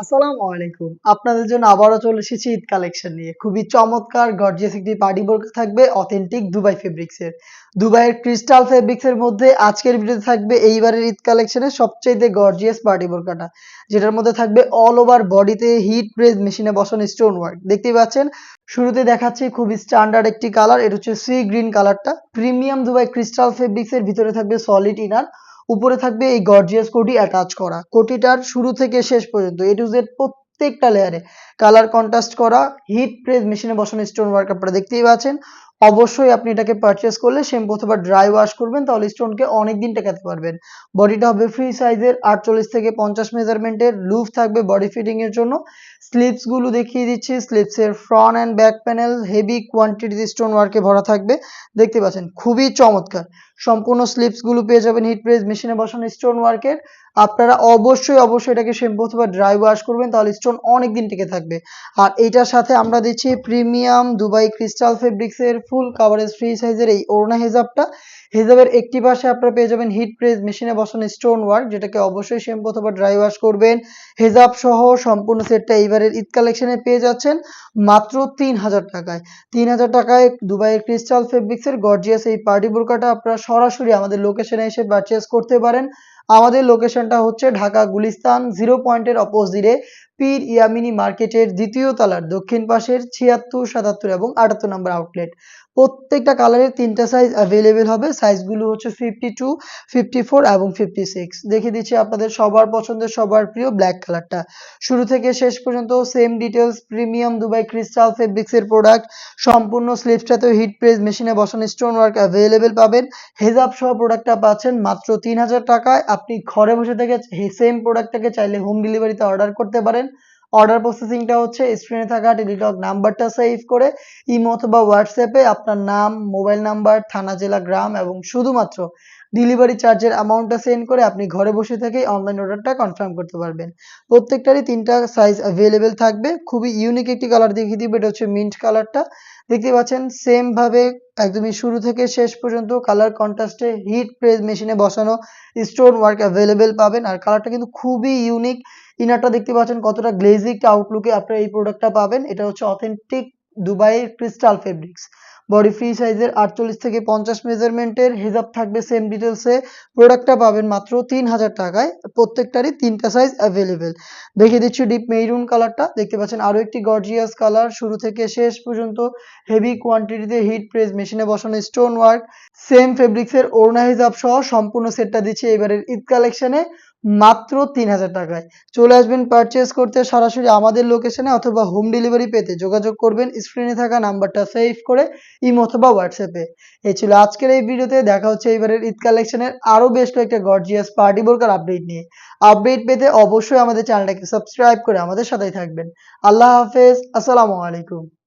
আসসালামু আলাইকুম। আপনাদের জন্য আবারও চলে এসেছি ঈদ কালেকশন নিয়ে। খুবই চমৎকার গর্জিয়াস একটি পার্টি থাকবে অথেন্টিক দুবাই ফেব্রিক্স এর। দুবাইয়ের ক্রিস্টাল ফেব্রিক্স এর মধ্যে আজকের ভিডিওতে থাকবে এইবারের ঈদ কালেকশনের সবচেয়ে গর্জিয়াস পার্টি বোরকাটা, যেটার মধ্যে থাকবে অল ওভার বডিতে হিট প্রেস মেশিনে বসানো স্টোন ওয়ার্ক দেখতেই পাচ্ছেন, শুরুতে দেখাচ্ছি খুবই স্ট্যান্ডার্ড একটি কালার এটা হচ্ছে সি গ্রিন কালারটা প্রিমিয়াম দুবাই ক্রিস্টাল ফেব্রিক্স এর ভিতরে থাকবে সলিড ইনার উপরে থাকবে এই গর্জিয়াস কোটি অ্যাটাচ করা। কোটিটার শুরু থেকে শেষ পর্যন্ত এ টু জেড প্রত্যেকটা লেয়ারে কালার কন্ট্রাস্ট করা হিট প্রেস মেশিনে বসানো স্টোন ওয়ার্ক আপনারা দেখতেই পাচ্ছেন। অবশ্যই আপনি এটাকে পারচেস করলে শ্যাম্পু অথবা ড্রাই ওয়াশ করবেন, তাহলে স্টোনকে অনেক দিন টেকাতে পারবেন। বডিটা হবে ফ্রি সাইজের আটচল্লিশ থেকে পঞ্চাশ মেজারমেন্টের লুফ থাকবে বডি ফিটিং এর জন্য। স্লিপসগুলো দেখিয়ে দিচ্ছি স্লিপস এর front and back panel heavy quantity stone ওয়ার্কে ভরা থাকবে। দেখতে পাচ্ছেন, খুবই চমৎকার। সম্পূর্ণ স্লিপসগুলো পেয়ে যাবেন হিট প্রেস মেশিনে বসানো স্টোন ওয়ার্কের আপনারা অবশ্যই অবশ্যই এটাকে শ্যাম্পু অথবা ড্রাই ওয়াশ করবেন, তাহলে স্টোন অনেক দিন টিকে থাকবে। আর এটার সাথে আমরা দিচ্ছি প্রিমিয়াম দুবাই ক্রিস্টাল ফেব্রিক্সের ফুল কাভারেজ ফ্রি সাইজের এই ওড়না হেজাবটা। হেজাবের একটি পাশে আপনারা পেয়ে যাবেন হিট প্রেস মেশিনে বসানো স্টোন ওয়ার্ক যেটাকে অবশ্যই শ্যাম্পু অথবা ড্রাই ওয়াশ করবেন। হেজাব সহ সম্পূর্ণ সেটটা এইবারের ঈদ কালেকশনে পেয়ে যাচ্ছেন, মাত্র তিন হাজার টাকায়। তিন হাজার টাকায় দুবাইয়ের ক্রিস্টাল ফেব্রিক্সের গর্জিয়াস এই পার্টি বোরকাটা আপনারা সরাসরি আমাদের লোকেশনে এসে পারচেস করতে পারেন। আমাদের লোকেশনটা হচ্ছে ঢাকা গুলিস্তান জিরো পয়েন্টের অপোজিটে পীর ইয়ামিনি মার্কেটের দ্বিতীয় তলার দক্ষিণ পাশের ছিয়াত্তর, সাতাত্তর এবং আটাত্তর নম্বর আউটলেট প্রত্যেকটা কালারের তিনটা সাইজ অ্যাভেলেবেল হবে। সাইজগুলো হচ্ছে ফিফটি টু ফিফটি ফোর এবং ফিফটি সিক্স দেখিয়ে দিচ্ছি আপনাদের সবার পছন্দের, সবার প্রিয় ব্ল্যাক কালারটা শুরু থেকে শেষ পর্যন্ত same details premium Dubai crystal ফেব্রিক্সের প্রোডাক্ট সম্পূর্ণ স্লিপসটাতেও হিট প্রেস মেশিনে বসানো স্টোন ওয়ার্ক অ্যাভেলেবেল পাবেন। হেজাব সহ প্রোডাক্টটা পাচ্ছেন মাত্র তিন হাজার টাকায়। আপনি ঘরে বসে থেকে সেম প্রোডাক্টটাকে চাইলে হোম ডেলিভারিতে অর্ডার করতে পারেন। অর্ডার প্রসেসিংটা হচ্ছে স্ক্রিনে থাকা টেলিটক নাম্বারটা সেভ করে ইমো অথবা হোয়াটসঅ্যাপে আপনার নাম মোবাইল নাম্বার থানা, জেলা, গ্রাম এবং শুধুমাত্র ডেলিভারি চার্জের অ্যামাউন্টটা সেন্ড করে আপনি ঘরে বসে থেকেই অনলাইন অর্ডারটা কনফার্ম করতে পারবেন। প্রত্যেকটারই তিনটা সাইজ অ্যাভেলেবেল থাকবে। খুবই ইউনিক একটি কালার দেখিয়ে দিবে, এটা হচ্ছে মিন্ট কালারটা দেখতে পাচ্ছেন সেম ভাবে একদমই শুরু থেকে শেষ পর্যন্ত কালার কন্ট্রাস্টে হিট প্রেস মেশিনে বসানো স্টোন ওয়ার্ক অ্যাভেলেবেল পাবেন। আর কালারটা কিন্তু খুবই ইউনিক ইনারটা দেখতে পাচ্ছেন কতটা গ্লেজিক আউটলুকে আপনারা এই প্রোডাক্টটা পাবেন। এটা হচ্ছে অথেন্টিক দুবাইয়ের ক্রিস্টাল ফেব্রিক্স বডি ফ্রি সাইজের আটচল্লিশ থেকে পঞ্চাশ মেজারমেন্টের হিজাব থাকবে সেম ডিটেলসে প্রোডাক্টটা পাবেন মাত্র তিন হাজার টাকায়। প্রত্যেকটারই তিনটা সাইজ অ্যাভেলেবেল দেখে দিচ্ছি ডিপ মেরুন কালারটা দেখতে পাচ্ছেন আরও একটি গর্জিয়াস কালার শুরু থেকে শেষ পর্যন্ত হেভি কোয়ান্টিটিতে হিট প্রেস মেশিনে বসানো স্টোন ওয়ার্ক সেম ফেব্রিক্সের ওড়না হিজাব সহ সম্পূর্ণ সেটটা দিচ্ছি এবারের ঈদ কালেকশনে মাত্র তিন হাজার টাকায়। চলে আসবেন পারচেস করতে সরাসরি আমাদের লোকেশনে অথবা হোম ডেলিভারি পেতে যোগাযোগ করবেন স্ক্রিনে থাকা নাম্বারটা সেভ করে ইমো অথবা হোয়াটসঅ্যাপে এই ছিল আজকের এই ভিডিওতে দেখা হচ্ছে এবারের ঈদ কালেকশনের আরও বেশ কয়েকটা গর্জিয়াস পার্টি বোরকার আপডেট নিয়ে। আপডেট পেতে অবশ্যই আমাদের চ্যানেলটাকে সাবস্ক্রাইব করে আমাদের সাথেই থাকবেন। আল্লাহ হাফেজ, আসসালামু আলাইকুম।